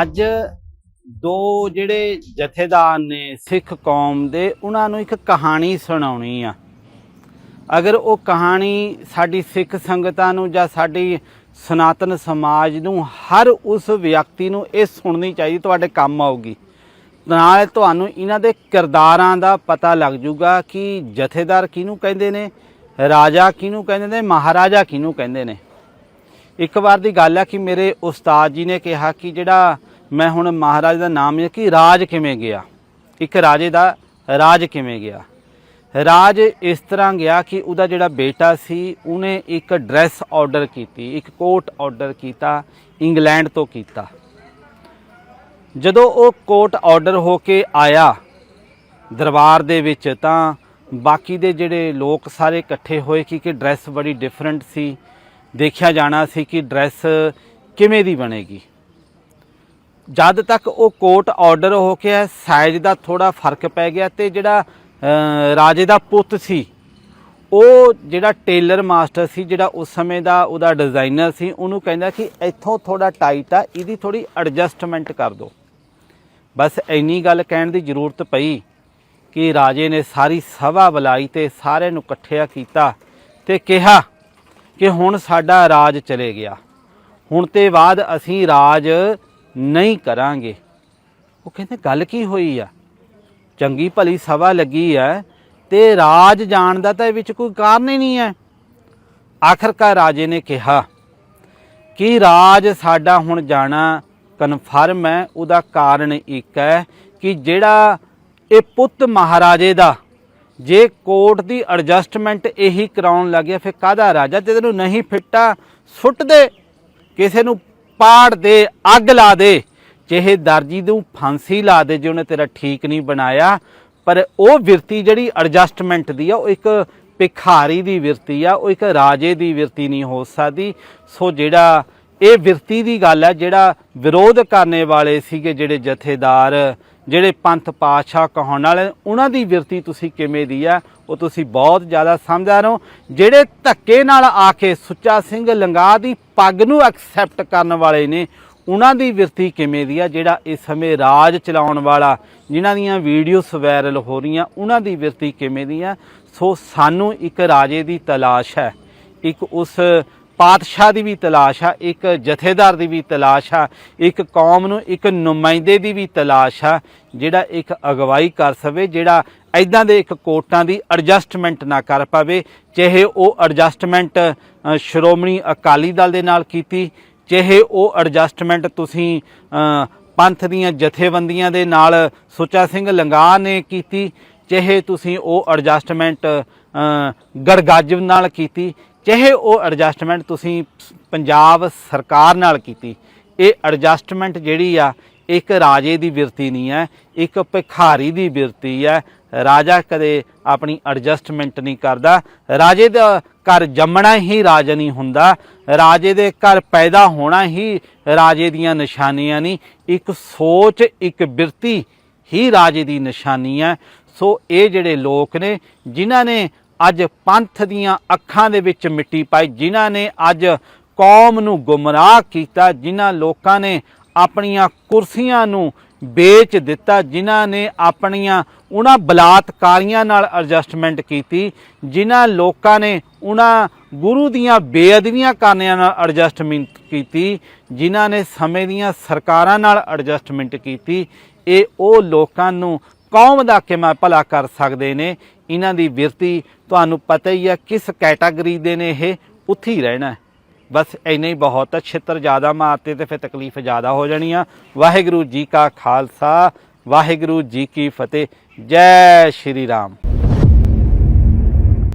ਅੱਜ ਦੋ ਜਿਹੜੇ ਜਥੇਦਾਰ ਨੇ ਸਿੱਖ ਕੌਮ ਦੇ, ਉਹਨਾਂ ਨੂੰ ਇੱਕ ਕਹਾਣੀ ਸੁਣਾਉਣੀ ਆ। ਅਗਰ ਉਹ ਕਹਾਣੀ ਸਾਡੀ ਸਿੱਖ ਸੰਗਤਾਂ ਨੂੰ ਜਾਂ ਸਾਡੀ ਸਨਾਤਨ ਸਮਾਜ ਨੂੰ, ਹਰ ਉਸ ਵਿਅਕਤੀ ਨੂੰ ਇਹ ਸੁਣਨੀ ਚਾਹੀਦੀ, ਤੁਹਾਡੇ ਕੰਮ ਆਊਗੀ। ਨਾਲ ਤੁਹਾਨੂੰ ਇਹਨਾਂ ਦੇ ਕਿਰਦਾਰਾਂ ਦਾ ਪਤਾ ਲੱਗ ਜੂਗਾ ਕਿ ਜਥੇਦਾਰ ਕਿਹਨੂੰ ਕਹਿੰਦੇ ਨੇ, ਰਾਜਾ ਕਿਹਨੂੰ ਕਹਿੰਦੇ ਨੇ, ਮਹਾਰਾਜਾ ਕਿਹਨੂੰ ਕਹਿੰਦੇ ਨੇ। ਇੱਕ ਵਾਰ ਦੀ ਗੱਲ ਹੈ ਕਿ ਮੇਰੇ ਉਸਤਾਦ ਜੀ ਨੇ ਕਿਹਾ ਕਿ ਜਿਹੜਾ ਮੈਂ ਹੁਣ ਮਹਾਰਾਜ ਦਾ ਨਾਮ ਹੈ ਕਿ ਰਾਜ ਕਿਵੇਂ ਗਿਆ? ਇੱਕ ਰਾਜੇ ਦਾ ਰਾਜ ਕਿਵੇਂ ਗਿਆ? ਰਾਜ ਇਸ ਤਰ੍ਹਾਂ ਗਿਆ ਕਿ ਉਹਦਾ ਜਿਹੜਾ ਬੇਟਾ ਸੀ, ਉਹਨੇ ਇੱਕ ਡਰੈਸ ਆਰਡਰ ਕੀਤੀ, ਇੱਕ ਕੋਟ ਆਰਡਰ ਕੀਤਾ, ਇੰਗਲੈਂਡ ਤੋਂ ਕੀਤਾ। ਜਦੋਂ ਉਹ ਕੋਟ ਆਰਡਰ ਹੋ ਕੇ ਆਇਆ ਦਰਬਾਰ ਦੇ ਵਿੱਚ ਤਾਂ ਬਾਕੀ ਦੇ ਜਿਹੜੇ ਲੋਕ ਸਾਰੇ ਇਕੱਠੇ ਹੋਏ ਕਿ ਕਿ ਡਰੈਸ ਬੜੀ ਡਿਫਰੈਂਟ ਸੀ। ਦੇਖਿਆ ਜਾਣਾ ਸੀ ਕਿ ਡਰੈਸ ਕਿਵੇਂ ਦੀ ਬਣੇਗੀ। ਜਦ ਤੱਕ ਉਹ ਕੋਟ ਆਰਡਰ ਹੋ ਕੇ ਸਾਈਜ਼ ਦਾ ਥੋੜਾ ਫ਼ਰਕ ਪੈ ਗਿਆ ਤੇ ਜਿਹੜਾ ਰਾਜੇ ਦਾ ਪੁੱਤ ਸੀ, ਉਹ ਜਿਹੜਾ ਟੇਲਰ ਮਾਸਟਰ ਸੀ, ਜਿਹੜਾ ਉਸ ਸਮੇਂ ਦਾ ਉਹਦਾ ਡਿਜ਼ਾਈਨਰ ਸੀ, ਉਹਨੂੰ ਕਹਿੰਦਾ ਕਿ ਇੱਥੋਂ ਥੋੜਾ ਟਾਈਟ ਆ, ਇਹਦੀ ਥੋੜੀ ਐਡਜਸਟਮੈਂਟ ਕਰ ਦਿਓ। ਬਸ ਇੰਨੀ ਗੱਲ ਕਹਿਣ ਦੀ ਜ਼ਰੂਰਤ ਪਈ ਕਿ ਰਾਜੇ ਨੇ ਸਾਰੀ ਸਭਾ ਬੁਲਾਈ ਤੇ ਸਾਰਿਆਂ ਨੂੰ ਇਕੱਠਿਆ ਕੀਤਾ ਤੇ ਕਿਹਾ ਕਿ ਹੁਣ ਸਾਡਾ ਰਾਜ ਚਲੇ ਗਿਆ। ਹੁਣ ਤੇ ਬਾਅਦ ਅਸੀਂ ਰਾਜ ਨਹੀਂ ਕਰਾਂਗੇ। ਉਹ ਕਹਿੰਦੇ, ਗੱਲ ਕੀ ਹੋਈ ਆ? ਚੰਗੀ ਭਲੀ ਸਭਾ ਲੱਗੀ ਹੈ ਤੇ ਰਾਜ ਜਾਣ ਦਾ ਤਾਂ ਇਹ ਵਿੱਚ ਕੋਈ ਕਾਰਨ ਹੀ ਨਹੀਂ ਹੈ। ਆਖਰਕਾਰ ਰਾਜੇ ਨੇ ਕਿਹਾ, ਕਿ ਰਾਜ ਸਾਡਾ ਹੁਣ ਜਾਣਾ ਕਨਫਰਮ ਹੈ? ਉਹਦਾ ਕਾਰਨ ਇੱਕ ਹੈ ਕਿ ਜਿਹੜਾ ਇਹ ਪੁੱਤ ਮਹਾਰਾਜੇ ਦਾ ਜੇ ਕੋਰਟ ਦੀ ਐਡਜਸਟਮੈਂਟ ਇਹੀ ਕਰਾਉਣ ਲੱਗਿਆ ਫਿਰ ਕਾਹਦਾ ਰਾਜਾ ਤੇ ਤੈਨੂੰ ਨਹੀਂ ਫਿੱਟਾ, ਸੁੱਟ ਦੇ। ਕਿਸੇ ਨੂੰ ਪਾੜ ਦੇ, ਅੱਗ ਲਾ ਦੇ। ਚਾਹੇ ਦਰਜੀ ਨੂੰ ਫਾਂਸੀ ਲਾ ਦੇ, ਜੇ ਉਹਨੇ ਤੇਰਾ ਠੀਕ ਨਹੀਂ ਬਣਾਇਆ, ਪਰ ਉਹ ਵਿਰਤੀ ਜਿਹੜੀ ਐਡਜਸਟਮੈਂਟ ਦੀ ਆ, ਉਹ ਇੱਕ ਭਿਖਾਰੀ ਦੀ ਵਿਰਤੀ ਆ, ਉਹ ਇੱਕ ਰਾਜੇ ਦੀ ਵਿਰਤੀ ਨਹੀਂ ਹੋ ਸਕਦੀ। ਸੋ ਜਿਹੜਾ ਇਹ ਵਿਰਤੀ ਦੀ ਗੱਲ ਹੈ, ਜਿਹੜਾ ਵਿਰੋਧ ਕਰਨੇ ਵਾਲੇ ਸੀਗੇ ਜਿਹੜੇ ਜਥੇਦਾਰ, ਜਿਹੜੇ ਪੰਥ ਪਾਤਸ਼ਾਹ ਕਹਾਉਣ ਵਾਲੇ, ਉਹਨਾਂ ਦੀ ਵਿਰਤੀ ਤੁਸੀਂ ਕਿਵੇਂ ਦੀ ਆ ਉਹ ਤੁਸੀਂ ਬਹੁਤ ਜ਼ਿਆਦਾ ਸਮਝਦਾਰ ਹੋ। ਜਿਹੜੇ ਧੱਕੇ ਨਾਲ ਆ ਕੇ ਸੁੱਚਾ ਸਿੰਘ ਲੰਗਾ ਦੀ ਪੱਗ ਨੂੰ ਐਕਸੈਪਟ ਕਰਨ ਵਾਲੇ ਨੇ, ਉਹਨਾਂ ਦੀ ਵਿਰਤੀ ਕਿਵੇਂ ਦੀ ਆ ਜਿਹੜਾ ਇਸ ਸਮੇਂ ਰਾਜ ਚਲਾਉਣ ਵਾਲਾ, ਜਿਨ੍ਹਾਂ ਦੀਆਂ ਵੀਡੀਓਸ ਵਾਇਰਲ ਹੋ ਰਹੀਆਂ, ਉਹਨਾਂ ਦੀ ਵਿਰਤੀ ਕਿਵੇਂ ਦੀ ਆ ਸੋ ਸਾਨੂੰ ਇੱਕ ਰਾਜੇ ਦੀ ਤਲਾਸ਼ ਹੈ, ਇੱਕ ਉਸ ਪਾਤਸ਼ਾਹ ਦੀ ਵੀ ਤਲਾਸ਼ ਆ, ਇੱਕ ਜਥੇਦਾਰ ਦੀ ਵੀ ਤਲਾਸ਼ ਆ, ਇੱਕ ਕੌਮ ਨੂੰ, ਇੱਕ ਨੁਮਾਇੰਦੇ ਦੀ ਵੀ ਤਲਾਸ਼ ਆ, ਜਿਹੜਾ ਇੱਕ ਅਗਵਾਈ ਕਰ ਸਵੇ ਜਿਹੜਾ ਐਦਾਂ ਦੇ ਇੱਕ ਕੋਟਾਂ ਦੀ ਐਡਜਸਟਮੈਂਟ ਨਾ ਕਰ ਪਾਵੇ, ਚਾਹੇ ਉਹ ਐਡਜਸਟਮੈਂਟ ਸ਼੍ਰੋਮਣੀ ਅਕਾਲੀ ਦਲ ਦੇ ਨਾਲ ਕੀਤੀ, ਚਾਹੇ ਉਹ ਐਡਜਸਟਮੈਂਟ ਤੁਸੀਂ ਪੰਥ ਦੀਆਂ ਜਥੇਬੰਦੀਆਂ ਦੇ ਨਾਲ ਸੁੱਚਾ ਸਿੰਘ ਲੰਗਾ ਨੇ ਕੀਤੀ, ਚਾਹੇ ਤੁਸੀਂ ਉਹ ਐਡਜਸਟਮੈਂਟ ਗੜਗੱਜ ਨਾਲ ਕੀਤੀ ਚਾਹੇ ਉਹ ਐਡਜਸਟਮੈਂਟ ਤੁਸੀਂ ਪੰਜਾਬ ਸਰਕਾਰ ਨਾਲ ਕੀਤੀ, ਇਹ ਐਡਜਸਟਮੈਂਟ ਜਿਹੜੀ ਆ, ਇੱਕ ਰਾਜੇ ਦੀ ਬਿਰਤੀ ਨਹੀਂ ਹੈ, ਇੱਕ ਭਿਖਾਰੀ ਦੀ ਬਿਰਤੀ ਹੈ। ਰਾਜਾ ਕਦੇ ਆਪਣੀ ਐਡਜਸਟਮੈਂਟ ਨਹੀਂ ਕਰਦਾ। ਰਾਜੇ ਦਾ ਘਰ ਜੰਮਣਾ ਹੀ ਰਾਜ ਨਹੀਂ ਹੁੰਦਾ। ਰਾਜੇ ਦੇ ਘਰ ਪੈਦਾ ਹੋਣਾ ਹੀ ਰਾਜੇ ਦੀਆਂ ਨਿਸ਼ਾਨੀਆਂ ਨਹੀਂ। ਇੱਕ ਸੋਚ, ਇੱਕ ਬਿਰਤੀ ਹੀ ਰਾਜੇ ਦੀ ਨਿਸ਼ਾਨੀ ਹੈ। ਸੋ ਇਹ ਜਿਹੜੇ ਲੋਕ ਨੇ, ਜਿਨ੍ਹਾਂ ਨੇ ਅੱਜ ਪੰਥ ਦੀਆਂ ਅੱਖਾਂ ਦੇ ਵਿੱਚ ਮਿੱਟੀ ਪਾਈ, ਜਿਨ੍ਹਾਂ ਨੇ ਅੱਜ ਕੌਮ ਨੂੰ ਗੁੰਮਰਾਹ ਕੀਤਾ, ਜਿਨ੍ਹਾਂ ਲੋਕਾਂ ਨੇ ਆਪਣੀਆਂ ਕੁਰਸੀਆਂ ਨੂੰ ਵੇਚ ਦਿੱਤਾ, ਜਿਨ੍ਹਾਂ ਨੇ ਆਪਣੀਆਂ ਉਹਨਾਂ ਬਲਾਤਕਾਰੀਆਂ ਨਾਲ ਐਡਜਸਟਮੈਂਟ ਕੀਤੀ, ਜਿਨ੍ਹਾਂ ਲੋਕਾਂ ਨੇ ਉਹਨਾਂ ਗੁਰੂ ਦੀਆਂ ਬੇਅਦਬੀਆਂ ਕਰਨਿਆਂ ਨਾਲ ਐਡਜਸਟਮੈਂਟ ਕੀਤੀ, ਜਿਨ੍ਹਾਂ ਨੇ ਸਮੇਂ ਦੀਆਂ ਸਰਕਾਰਾਂ ਨਾਲ ਐਡਜਸਟਮੈਂਟ ਕੀਤੀ। ਇਹ ਉਹ ਲੋਕਾਂ ਨੂੰ ਕੌਮ ਦਾ ਕਿਵੇਂ ਭਲਾ ਕਰ ਸਕਦੇ ਨੇ? ਇਹਨਾਂ ਦੀ ਵਿਰਤੀ ਤੁਹਾਨੂੰ ਪਤਾ ਹੀ ਹੈ ਕਿਸ ਕੈਟਾਗਰੀ ਦੇ ਨੇ ਇਹ ਉੱਥੇ ਹੀ ਰਹਿਣਾ ਬਸ ਇੰਨਾ ਹੀ ਬਹੁਤ ਹੈ ਛਿੱਤਰ ਜ਼ਿਆਦਾ ਮਾਰਤੇ ਤੇ ਫਿਰ ਤਕਲੀਫ ਜ਼ਿਆਦਾ ਹੋ ਜਾਣੀ ਆ। ਵਾਹਿਗੁਰੂ ਜੀ ਕਾ ਖਾਲਸਾ, ਵਾਹਿਗੁਰੂ ਜੀ ਕੀ ਫਤਿਹ, ਜੈ ਸ਼੍ਰੀ ਰਾਮ।